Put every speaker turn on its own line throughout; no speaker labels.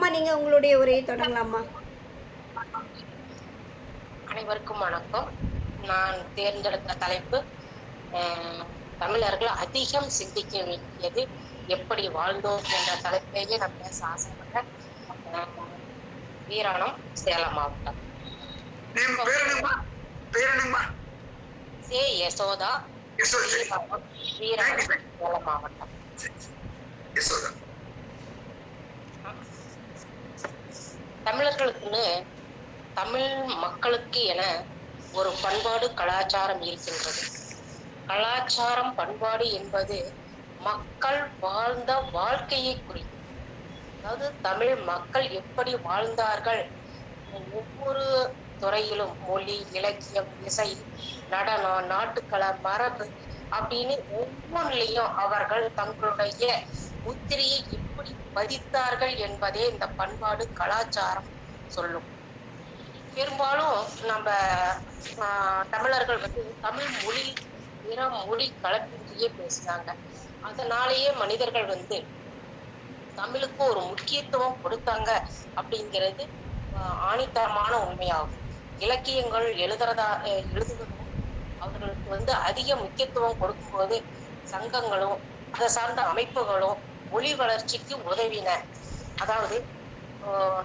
அம்மா நீங்கள் உங்களுடைய உரையை தொடங்கலாமா?
அனைவருக்கும் வணக்கம். நான் தேர்ந்தெடுத்த தலைப்பு தமிழர்கள் அதிகம் சிந்திக்க வேண்டியது எப்படி வாழ்ந்தோம் என்ற தலைப்பிலேயே நான் பேச ஆசைப்படுறேன். அஹ், வீராணம் சேலம் மாவட்டம்.
நீங்க
சே யசோதா
யசோதா. சரி.
வீராணம் வீராணம் சேலம் மாவட்டம்.
யசோதா
தமிழ் மக்களுக்கு என ஒரு பண்பாடு கலாச்சாரம் இருக்கின்றது. கலாச்சாரம் பண்பாடு என்பது மக்கள் வாழ்ந்த வாழ்க்கையை குறிக்கும். அதாவது தமிழ் மக்கள் எப்படி வாழ்ந்தார்கள்? ஒவ்வொரு துறையிலும் மொழி இலக்கியம் இசை நடனம் நாட்டுக்கலை மரபு அப்படின்னு ஒவ்வொன்றிலையும் அவர்கள் தங்களுடைய முத்திரையை எப்படி பதித்தார்கள் என்பதே இந்த பண்பாடு கலாச்சாரம். சொல்லும் பெரும்பாலும் நம்ம ஆஹ், தமிழர்கள் வந்து தமிழ் மொழி பிற மொழி கலப்பிலேயே பேசுறாங்க. அதனாலேயே மனிதர்கள் வந்து தமிழுக்கு ஒரு முக்கியத்துவம் கொடுத்தாங்க அப்படிங்கிறது ஆணித்தரமான உண்மையாகும். இலக்கியங்கள் எழுதுறதா எழுதுவதும் அவர்களுக்கு வந்து அதிக முக்கியத்துவம் கொடுக்கும்போது சங்கங்களும் அதை சார்ந்த அமைப்புகளும் மொழி வளர்ச்சிக்கு உதவின. அதாவது ஆஹ்,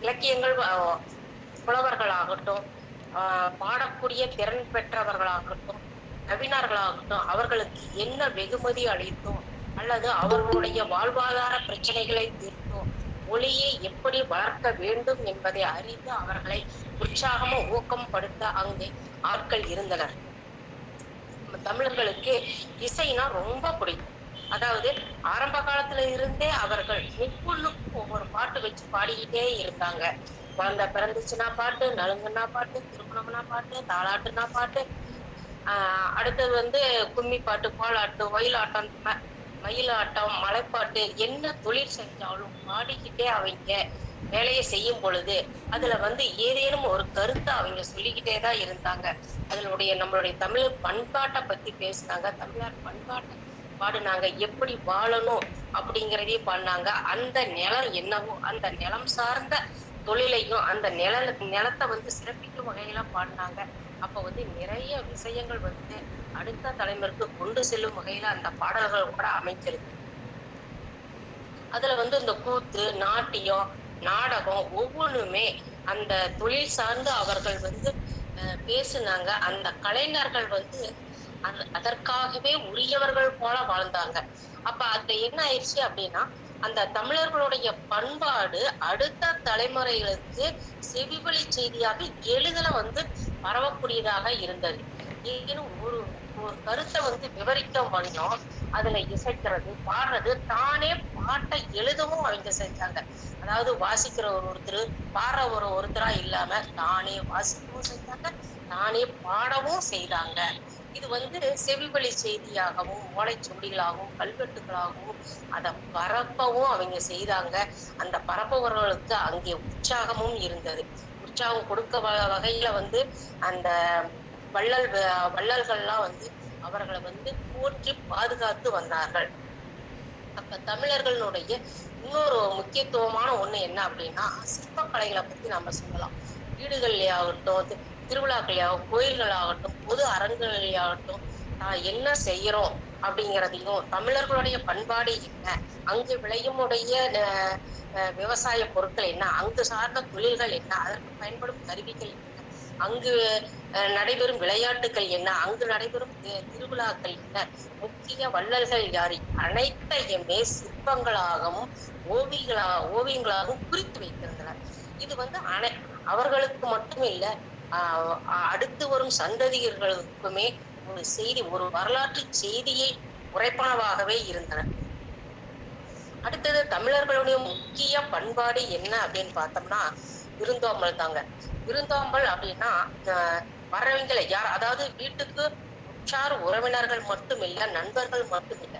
இலக்கியங்கள் புலவர்களாகட்டும் ஆஹ், பாடக்கூடிய திறன் பெற்றவர்களாகட்டும் கவிஞர்களாகட்டும் அவர்களுக்கு என்ன வெகுமதி அளித்தோம்? அல்லது அவர்களுடைய வாழ்வாதார பிரச்சனைகளை தீர்த்தோம்? மொழியை எப்படி வளர்க்க வேண்டும் என்பதை அறிந்து அவர்களை உற்சாகமா ஊக்கம் படுத்த அங்கே ஆட்கள் இருந்தனர். தமிழர்களுக்கு இசைனா ரொம்ப பிடிக்கும். அதாவது ஆரம்ப காலத்துல இருந்தே அவர்கள் ஒவ்வொன்றுக்கும் ஒவ்வொரு பாட்டு வச்சு பாடிக்கிட்டே இருந்தாங்க. குழந்தை பிறந்துச்சுன்னா பாட்டு நலுங்குன்னா பாட்டு திருமணம்னா பாட்டு தாளாட்டுனா பாட்டு. ஆஹ் அடுத்தது வந்து கும்மி பாட்டு கோலாட்டு ஒயிலாட்டம் மயிலாட்டம் மலைப்பாட்டு என்ன தொழில் செஞ்சாலும் பாடிக்கிட்டே அவங்க வேலையை செய்யும் பொழுது அதுல வந்து ஏதேனும் ஒரு கருத்தை அவங்க சொல்லிக்கிட்டே தான் இருந்தாங்க. அதனுடைய நம்மளுடைய தமிழ் பண்பாட்டை பத்தி பேசினாங்க. தமிழர் பண்பாட்டை பாடினாங்க எப்படி வாழணும் அப்படிங்கிறதையும் பாடினாங்க அந்த நிலம் என்னவோ அந்த நிலம் சார்ந்த தொழிலையும் அந்த நில நிலத்தை வந்து சிறப்பிக்கும் வகையில பாடினாங்க அப்ப வந்து நிறைய விஷயங்கள் வந்து அடுத்த தலைமுறைக்கு கொண்டு செல்லும் வகையில அந்த பாடல்கள் கூட அமைஞ்சிருக்கு. அதுல வந்து இந்த கூத்து நாட்டியம் நாடகம் ஒவ்வொன்றுமே அந்த தொழில் சார்ந்து அவர்கள் வந்து பேசுனாங்க. அந்த கலைஞர்கள் வந்து அதற்காகவே உரியவர்கள் போல வாழ்ந்தாங்க. அப்ப அதுல என்ன ஆயிடுச்சு அப்படின்னா அந்த தமிழர்களுடைய பண்பாடு அடுத்த தலைமுறைகளுக்கு செவிவழி செய்தியாக எளிதில் வந்து பரவக்கூடியதாக இருந்தது. ஏன்னு ஒரு ஒரு கருத்தை வந்து விவரிக்க வந்தோம் அதுல இசைக்கிறது பாடுறது தானே பாட்டை எழுதவும் அவங்க செஞ்சாங்க அதாவது வாசிக்கிற ஒரு ஒருத்தர் பாடுற ஒரு ஒருத்தரா இல்லாம தானே வாசிக்கவும் செஞ்சாங்க தானே பாடவும் செய்தாங்க. இது வந்து செவிவழி செய்தியாகவும் ஓலைச்சுவடிகளாகவும் கல்வெட்டுகளாகவும் அதை பரப்பவும் அவங்க செய்தாங்க. அந்த பரப்பவர்களுக்கு அங்கே உற்சாகமும் இருந்தது. உற்சாகம் கொடுக்க வ- வகையில வந்து அந்த வள்ளல் வ- வள்ளல்கள்லாம் வந்து அவர்களை வந்து போற்றி பாதுகாத்து வந்தார்கள். அப்ப தமிழர்களுடைய இன்னொரு முக்கியத்துவமான ஒண்ணு என்ன அப்படின்னா சிற்பக்கலைகளை பத்தி நம்ம சொல்லலாம். வீடுகள்லயாகட்டும் திருவிழாக்களையாகட்டும் கோயில்களாகட்டும் பொது அரங்குகளையாகட்டும் நான் என்ன செய்யறோம் அப்படிங்கிறதையும் தமிழர்களுடைய பண்பாடு என்ன அங்கு விளையுமுடைய அஹ், அஹ், விவசாய பொருட்கள் என்ன அங்கு சார்ந்த தொழில்கள் என்ன அதற்கு பயன்படும் கருவிகள் என்ன அங்கு அஹ், நடைபெறும் விளையாட்டுகள் என்ன? அங்கு நடைபெறும் திருவிழாக்கள் என்ன? முக்கிய வள்ளல்கள் யாரு? அனைத்தையுமே சிற்பங்களாகவும் ஓவியங்களா ஓவியங்களாகவும் குறித்து வைத்திருந்தனர். இது வந்து அனை அவர்களுக்கு மட்டும் இல்ல ஆஹ் அடுத்து வரும் சந்ததியர்களுக்குமே ஒரு செய்தி ஒரு வரலாற்று செய்தியை உரைப்பனவாகவே இருந்தன. அடுத்தது தமிழர்களுடைய முக்கிய பண்பாடு என்ன அப்படின்னு பார்த்தோம்னா விருந்தோம்பல் தாங்க விருந்தோம்பல் அப்படின்னா வரவங்களை யார் அதாவது வீட்டுக்கு உற்றார் உறவினர்கள் மட்டும் இல்ல நண்பர்கள் மட்டும் இல்ல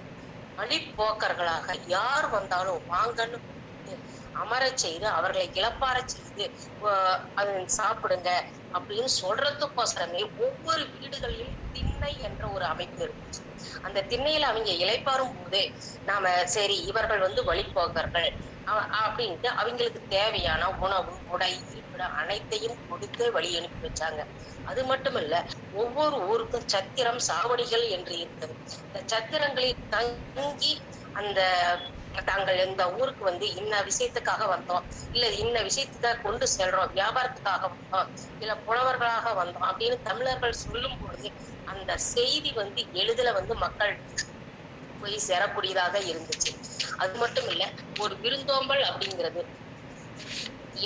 வழிப்போக்கர்களாக யார் வந்தாலும் வாங்கன்னு அமர அமரச் செய்து அவர்களை இளப்பாரச் செய்து சாப்பிடுங்க அப்படின்னு சொல்றதுக்கோசரமே ஒவ்வொரு வீடுகளிலும் திண்ணை என்ற ஒரு அமைப்பு இருந்துச்சு. அந்த திண்ணையில அவங்க இளைப்பாறும் போதே நாம சரி இவர்கள் வந்து வழிபோக்கர்கள் அப்படின்ட்டு அவங்களுக்கு தேவையான உணவு உடை இருப்பிடம் அனைத்தையும் கொடுத்து வழி அனுப்பி வச்சாங்க. அது மட்டும் ஒவ்வொரு ஊருக்கும் சத்திரம் சாவடிகள் என்று இருந்தது. இந்த சத்திரங்களில் தங்கி அந்த தாங்கள் இந்த ஊருக்கு வந்து இன்ன விஷயத்துக்காக வந்தோம். இல்ல இன்ன விஷயத்துக்காக கொண்டு செல்றோம் வியாபாரத்துக்காக வந்தோம் இல்ல புலவர்களாக வந்தோம் அப்படின்னு தமிழர்கள் சொல்லும் பொழுது அந்த செய்தி வந்து எளிதில வந்து மக்கள் போய் சேரக்கூடியதாக இருந்துச்சு. அது மட்டும் இல்ல ஒரு விருந்தோம்பல் அப்படிங்கிறது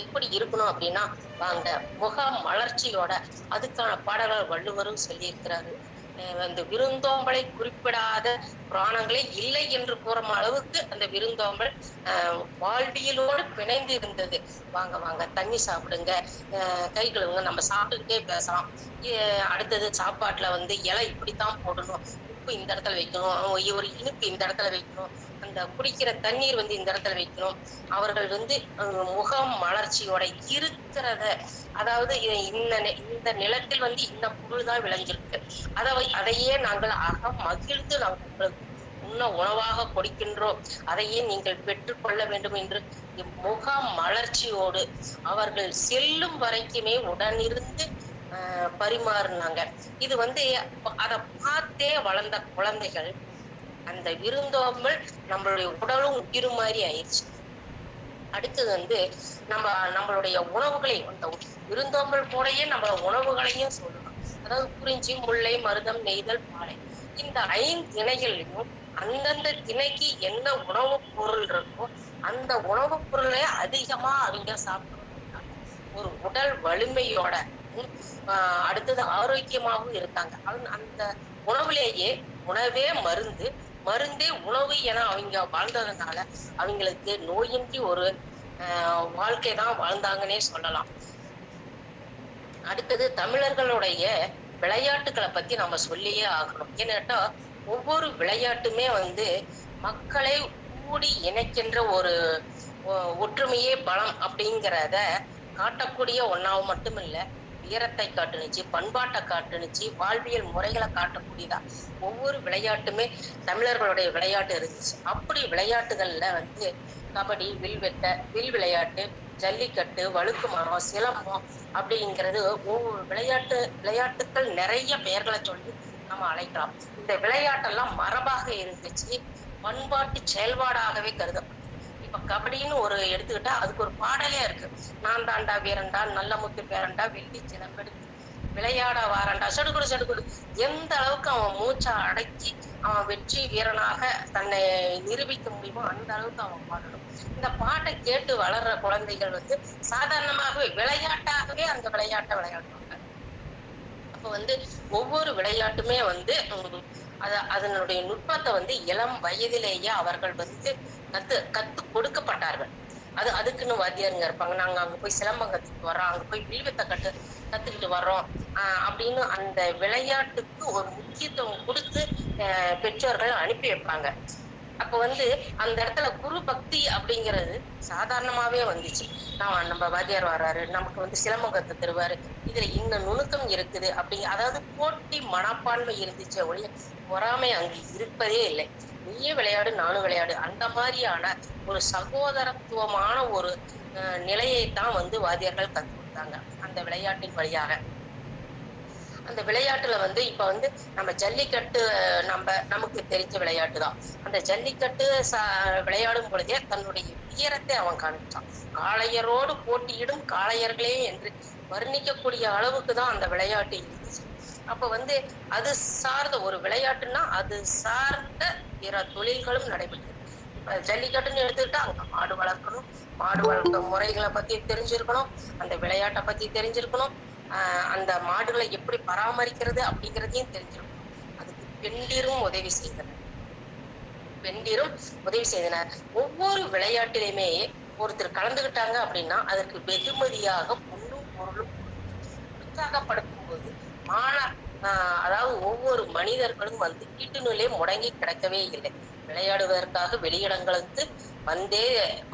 எப்படி இருக்கணும் அப்படின்னா வாங்க முக மலர்ச்சியோட அதுக்கான பாடல்கள் வள்ளுவரும் சொல்லியிருக்கிறாரு. அஹ் அந்த விருந்தோம்பலை குறிப்பிடாத புராணங்களே இல்லை என்று கூறும் அளவுக்கு அந்த விருந்தோம்பல் ஆஹ் வாழ்வியலோடு பிணைந்து இருந்தது. வாங்க வாங்க தண்ணி சாப்பிடுங்க. கை கழுவுங்க நம்ம சாப்பிட்டுக்கிட்டே பேசலாம். அடுத்தது சாப்பாட்டுல வந்து இலை இப்படித்தான் போடணும். இனிப்பு இந்த இடத்துல வைக்கணும். ஒரு இனிப்பு இந்த இடத்துல வைக்கணும். அந்த குடிக்கிற தண்ணீர் வந்து இந்த இடத்துல வைக்கணும். அவர்கள் வந்து முகம் மலர்ச்சியோட இருக்கிறத அதாவது இந்த இந்த நிலத்தில் வந்து இந்த பொருள் தான் விளைஞ்சிருக்கு. அதை வை- அதையே நாங்கள் அக மகிழ்ந்து நாங்கள் உங்களுக்கு உண்ண உணவாக கொடுக்கின்றோம். அதையே நீங்கள் பெற்றுக்கொள்ள வேண்டும் என்று முக மலர்ச்சியோடு அவர்கள் செல்லும் வரைக்குமே உடனிருந்து பரிமாறினாங்க. இது வந்து அதை பார்த்தே வளர்ந்த குழந்தைகள் அந்த விருந்தோம்பல் நம்மளுடைய உடலும் உயிரும் மாதிரி ஆயிடுச்சு அடுத்தது வந்து நம்ம நம்மளுடைய உணவுகளை அந்த விருந்தோம்பல் கூடயே நம்ம உணவுகளையும் சொல்லலாம். அதாவது குறிஞ்சி முல்லை மருதம் நெய்தல் பாலை. இந்த ஐந்து திணைகளையும் அந்தந்த திணைக்கு என்ன உணவுப் பொருள் இருக்கோ அந்த உணவுப் பொருளை அதிகமா அவங்க சாப்பிடுறாங்க ஒரு உடல் வலிமையோட அடுத்தது ஆரோக்கியமாகவும் இருக்காங்க. அந்த- அந்த உணவுலேயே உணவே மருந்து மருந்தே உணவு என அவங்க வாழ்ந்ததுனால அவங்களுக்கு நோயின்றி ஒரு ஆஹ் வாழ்க்கை தான் வாழ்ந்தாங்கன்னே சொல்லலாம். அடுத்தது தமிழர்களுடைய விளையாட்டுகளை பத்தி நம்ம சொல்லியே ஆகணும். ஏன்னாட்டா ஒவ்வொரு விளையாட்டுமே வந்து மக்களை கூடி இணைக்கின்ற ஒரு ஒ- ஒற்றுமையே பலம் அப்படிங்கிறத காட்டக்கூடிய ஒன்னாவும் மட்டும் இல்ல வீரத்தை காட்டுனுச்சு பண்பாட்டை காட்டுனுச்சு வாழ்வியல் முறைகளை காட்டக்கூடியதா? ஒவ்வொரு விளையாட்டுமே தமிழர்களுடைய விளையாட்டு இருந்துச்சு. அப்படி விளையாட்டுகள்ல வந்து கபடி வில்வெட்ட வில் விளையாட்டு ஜல்லிக்கட்டு வழுக்கு மரம் சிலம்பம் அப்படிங்கிறது ஒவ்வொரு விளையாட்டு விளையாட்டுக்கள் நிறைய பெயர்களை சொல்லி நம்ம அழைக்கலாம் இந்த விளையாட்டெல்லாம் மரபாக இருந்துச்சு. பண்பாட்டு செயல்பாடாகவே கருதப்படும் இப்ப கபடின்னு ஒரு எடுத்துக்கிட்டா அதுக்கு ஒரு பாடலே இருக்கு. நான் தாண்டா வீரண்டா நல்ல முத்து பேரண்டா வெள்ளி சிலம்பெடுத்து விளையாட வாரண்டா சடுகுடு சடுகுடு. எந்த அளவுக்கு அவன் மூச்சை அடக்கி அவன் வெற்றி வீரனாக தன்னை நிரூபிக்க முடியுமோ அந்த அளவுக்கு அவன் பாடணும் இந்த பாட்டை கேட்டு வளர்ற குழந்தைகள் வந்து சாதாரணமாகவே விளையாட்டாகவே அந்த விளையாட்டை விளையாடுவாங்க. அப்ப வந்து ஒவ்வொரு விளையாட்டுமே வந்து அத அதனுடைய நுட்பத்தை வந்து இளம் வயதிலேயே அவர்கள் வந்து கத்து கத்து கொடுக்கப்பட்டார்கள். அது அதுக்குன்னு வாத்தியாருங்க இருப்பாங்க. நாங்க அங்க போய் சிலம்பம் கத்துக்கிட்டு வர்றோம். அங்க போய் வில்வத்தை கட்டு கத்துக்கிட்டு வர்றோம். ஆஹ் அப்படின்னு அந்த விளையாட்டுக்கு ஒரு முக்கியத்துவம் கொடுத்து பெற்றோர்கள் அனுப்பி வைப்பாங்க. அப்ப வந்து அந்த இடத்துல குரு பக்தி அப்படிங்கிறது சாதாரணமாவே வந்துச்சு. நான் நம்ம வாத்தியார் வர்றாரு. நமக்கு வந்து சிலம்பம் கத்து தருவாரு. இதுல இந்த நுணுக்கம் இருக்குது. அப்படிங்க அதாவது போட்டி மனப்பான்மை இருந்துச்சு ஒழிய பொறாமை அங்கு இருப்பதே இல்லை. நீயே விளையாடு நானும் விளையாடு. அந்த மாதிரியான ஒரு சகோதரத்துவமான ஒரு நிலையை தான் வந்து வாத்தியார்கள் கற்றுக் கொடுத்தாங்க. அந்த விளையாட்டின் வழியாக. அந்த விளையாட்டுல வந்து இப்ப வந்து நம்ம ஜல்லிக்கட்டு நம்ம நமக்கு தெரிஞ்ச விளையாட்டு தான். அந்த ஜல்லிக்கட்டு விளையாடும் பொழுதே தன்னுடைய வீரத்தை அவன் காண்பிச்சான். காளையரோடு போட்டியிடும் காளையர்களே என்று வர்ணிக்கக்கூடிய அளவுக்கு தான் அந்த விளையாட்டு இருந்துச்சு. அப்ப வந்து அது சார்ந்த ஒரு விளையாட்டுன்னா அது சார்ந்த பிற தொழில்களும் நடைபெற்றது. இப்ப ஜல்லிக்கட்டுன்னு எடுத்துக்கிட்டா அங்க மாடு வளர்க்கணும். மாடு வளர்க்க முறைகளை பத்தி தெரிஞ்சிருக்கணும். அந்த விளையாட்டை பத்தி தெரிஞ்சிருக்கணும். அந்த மாடுகளை எப்படி பராமரிக்கிறது அப்படிங்கிறதையும் தெரிஞ்சிருக்கணும். அதுக்கு பெண்டிரும் உதவி செய்தனர். பெண்டிரும் உதவி செய்தனர். ஒவ்வொரு விளையாட்டிலையுமே ஒருத்தர் கலந்துகிட்டாங்க அப்படின்னா அதற்கு வெகுமதியாக பொண்ணும் பொருளும் உற்சாகப்படுத்தும் போது அதாவது ஒவ்வொரு மனிதர்களும் வந்து வீட்டினுள்ளே முடங்கி கிடக்கவே இல்லை. விளையாடுவதற்காக வெளியிடங்களுக்கு வந்தே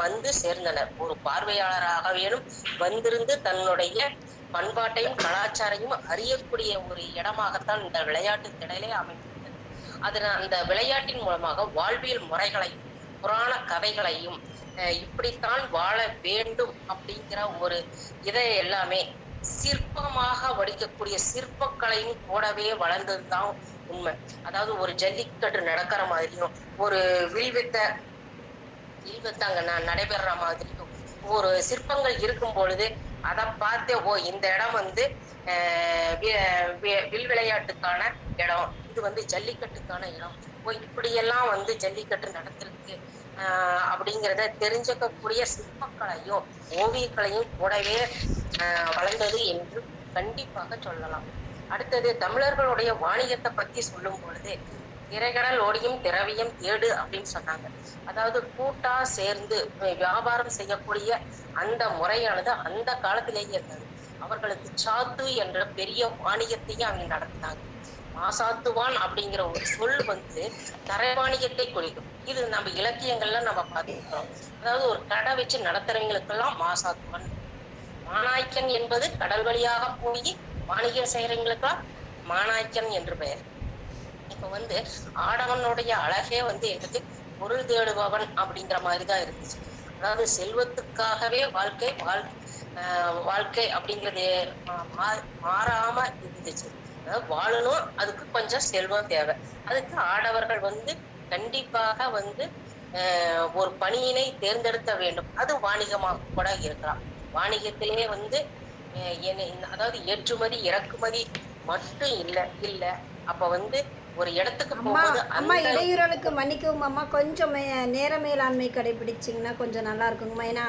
வந்து சேர்ந்தனர். ஒரு பார்வையாளராக வேணும் வந்திருந்து தன்னுடைய பண்பாட்டையும் கலாச்சாரையும் அறியக்கூடிய ஒரு இடமாகத்தான் இந்த விளையாட்டு திடலே அமைந்திருந்தது அதில் அந்த விளையாட்டின் மூலமாக வாழ்வியல் முறைகளையும் புராண கதைகளையும் இப்படித்தான் வாழ வேண்டும் அப்படிங்கிற ஒரு இதை எல்லாமே சிற்பமாக வடிக்கக்கூடிய சிற்பக்கலையும் கூடவே வளர்ந்ததுதான் உண்மை. அதாவது ஒரு ஜல்லிக்கட்டு நடக்கிற மாதிரியும் ஒரு வில்வித்த வில்வித்த அங்க ந- நடைபெறுற மாதிரியும் ஒரு சிற்பங்கள் இருக்கும் பொழுது அதை பார்த்து ஓ இந்த இடம் வந்து வில் விளையாட்டுக்கான இடம் இது வந்து ஜல்லிக்கட்டுக்கான இடம். ஓ இப்படியெல்லாம் வந்து ஜல்லிக்கட்டு நடந்திருக்கு. ஆஹ் அப்படிங்கிறத தெரிஞ்சுக்கக்கூடிய சிற்பக்கலையும் ஓவியக்கலையும் கூடவே ஆஹ் வளர்ந்தது என்று கண்டிப்பாக சொல்லலாம். அடுத்தது தமிழர்களுடைய வாணிகத்தை பத்தி சொல்லும் பொழுது திரைகடல் ஓடியும் திரவியம் தேடு அப்படின்னு சொன்னாங்க. அதாவது கூட்டா சேர்ந்து வியாபாரம் செய்யக்கூடிய அந்த முறையானது அந்த காலத்திலேயே இருந்தது. அவர்களுக்கு சாத்து என்ற பெரிய வாணிகத்தையும் அவங்க நடத்தினாங்க. மாசாத்துவான் அப்படிங்கிற ஒரு சொல் வந்து தரை வாணிகத்தை குறிக்கும். இது நம்ம இலக்கியங்கள்ல நம்ம பார்த்துக்கிறோம் அதாவது ஒரு கடை வச்சு நடத்துறவங்களுக்கெல்லாம் மாசாத்துவான் மாநாய்க்கன் என்பது கடல் வழியாக போய் வாணிகம் செய்யறவங்களுக்கெல்லாம் மாநாய்க்கன் என்று பெயர். இப்ப வந்து ஆடவனுடைய அழகே வந்து எங்களுக்கு பொருள் தேடுபவன் அப்படிங்கிற மாதிரி தான் இருந்துச்சு. அதாவது செல்வத்துக்காகவே வாழ்க்கை வாழ் வாழ்க்கை அப்படிங்கிறது மா- மாறாம இருந்துச்சு. அதாவது வாழணும் அதுக்கு கொஞ்சம் செல்வம் தேவை. அதுக்கு ஆடவர்கள் வந்து கண்டிப்பாக வந்து ஒரு பணியினை தேர்ந்தெடுக்க வேண்டும். அது வாணிகமாக கூட இருக்கலாம். வாணிகத்திலே வந்து அதாவது ஏற்றுமதி இறக்குமதி மட்டும் இல்ல இல்ல. அப்ப வந்து ஒரு இடத்துக்கு
அம்மா
போகும்போது
அம்மா இடையூறலுக்கு மன்னிக்கவும் அம்மா. கொஞ்சம் நேர மேலாண்மை கடைபிடிச்சிங்கன்னா கொஞ்சம் நல்லா இருக்குங்கம்மா. ஏன்னா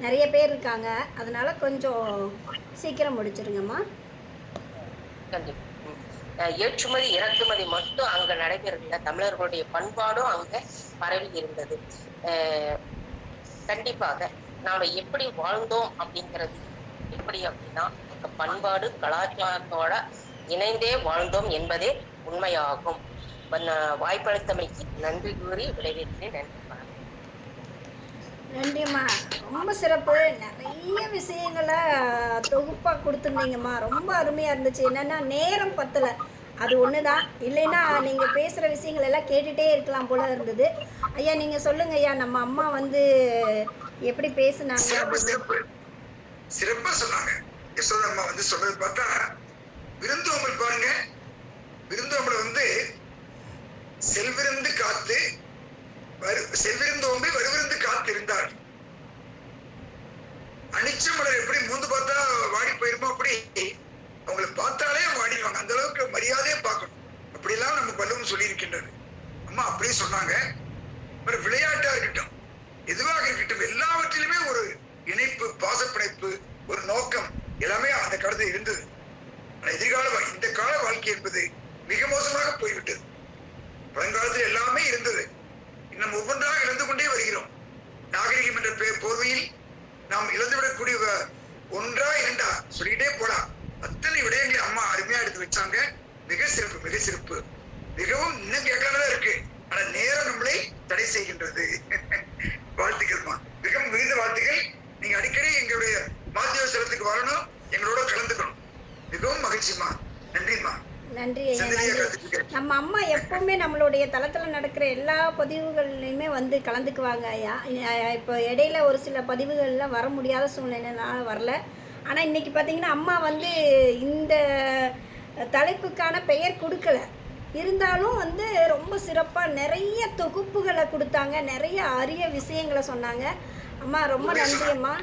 நிறைய பேர் இருக்காங்க. அதனால கொஞ்சம் சீக்கிரம் முடிச்சிருங்கம்மா.
கண்டிப்பா. ஏற்றுமதி இறக்குமதி மட்டும் அங்க நடைபெறல தமிழர்களுடைய பண்பாடும் அங்க பரவி இருந்தது. கண்டிப்பாக. நாம எப்படி வாழ்ந்தோம் அப்படிங்கிறது எப்படி அப்படின்னா பண்பாடு கலாச்சாரத்தோட இணைந்தே வாழ்ந்தோம் என்பதே உண்மையாகும். வாய்ப்பளித்தமைக்கு நன்றி கூறி விளைவிக்கிறேன் நன்றி
நன்றிம்மா ரொம்ப சிறப்பு. நிறைய விஷயங்களை தொகுப்பாக கொடுத்துருந்தீங்கம்மா. ரொம்ப அருமையாக இருந்துச்சு. என்னென்னா நேரம் பத்தலை. அது ஒன்று தான் இல்லைன்னா நீங்கள் பேசுகிற விஷயங்கள் எல்லாம் கேட்டுகிட்டே இருக்கலாம் போல இருந்தது. ஐயா நீங்கள் சொல்லுங்க ஐயா. நம்ம அம்மா வந்து எப்படி பேசுனாங்க
சிறப்பு சொன்னாங்க. யசோதா அம்மா வந்து சொல்றது பார்த்தா விருந்தோம்பல் பாருங்க. விருந்தோம்பல வந்து செல்விருந்து காத்து வரு செல்விருந்தோம்பி வருவிருந்து காத்து இருந்தார். அனிச்ச மலர் எப்படி மூந்து பார்த்தா வாடி போயிருமோ அப்படி அவங்கள பார்த்தாலே வாடிடுவாங்க. அந்த அளவுக்கு மரியாதையா பார்க்கணும். அப்படிலாம் நம்ம பல்லுவம் சொல்லி இருக்கின்றது அம்மா அப்படியே சொன்னாங்க. ஒரு விளையாட்டா இருக்கட்டும். எதுவாக இருக்கட்டும் எல்லாவற்றிலுமே ஒரு இணைப்பு பாசப்பிணைப்பு ஒரு நோக்கம் எல்லாமே அந்த காலத்தில் இருந்தது. ஆனா எதிர்கால இந்த கால வாழ்க்கை என்பது மிக மோசமாக போய்விட்டது. பழங்காலத்தில் எல்லாமே இருந்தது. இன்னும் ஒவ்வொன்றாக இழந்து கொண்டே வருகிறோம். நாகரிகம் என்ற பே- போர்வையில் நாம் இழந்துவிடக்கூடிய ஒன்றா இரண்டா சொல்லிக்கிட்டே போலாம். அத்தனை விடயங்களை அம்மா அருமையா எடுத்து வச்சாங்க. மிக சிறப்பு மிக சிறப்பு. மிகவும் இன்னும் கேட்கலாதான் இருக்கு. ஆனா நேரம் நம்மளை தடை செய்கின்றது. வாழ்த்துக்கள்மா மிக மிகுந்த வாழ்த்துக்கள். நீங்க அடிக்கடி எங்களுடைய மாத்திய ஸ்தலத்துக்கு வரணும். எங்களோட கலந்துக்கணும். மிகவும் மகிழ்ச்சிமா நன்றிம்மா
நன்றி நம்ம அம்மா எப்பவுமே நம்மளுடைய தளத்தில் நடக்கிற எல்லா பதிவுகள்லையுமே வந்து கலந்துக்குவாங்க ஐயா. இப்போ இடையில ஒரு சில பதிவுகள்லாம் வர முடியாத சூழ்நிலைனால வரல. ஆனால் இன்னைக்கு பார்த்தீங்கன்னா அம்மா வந்து இந்த தலைப்புக்கான பெயர் கொடுக்கல. இருந்தாலும் வந்து ரொம்ப சிறப்பாக நிறைய தொகுப்புகளை கொடுத்தாங்க. நிறைய அரிய விஷயங்களை சொன்னாங்க. அம்மா ரொம்ப நன்றி அம்மா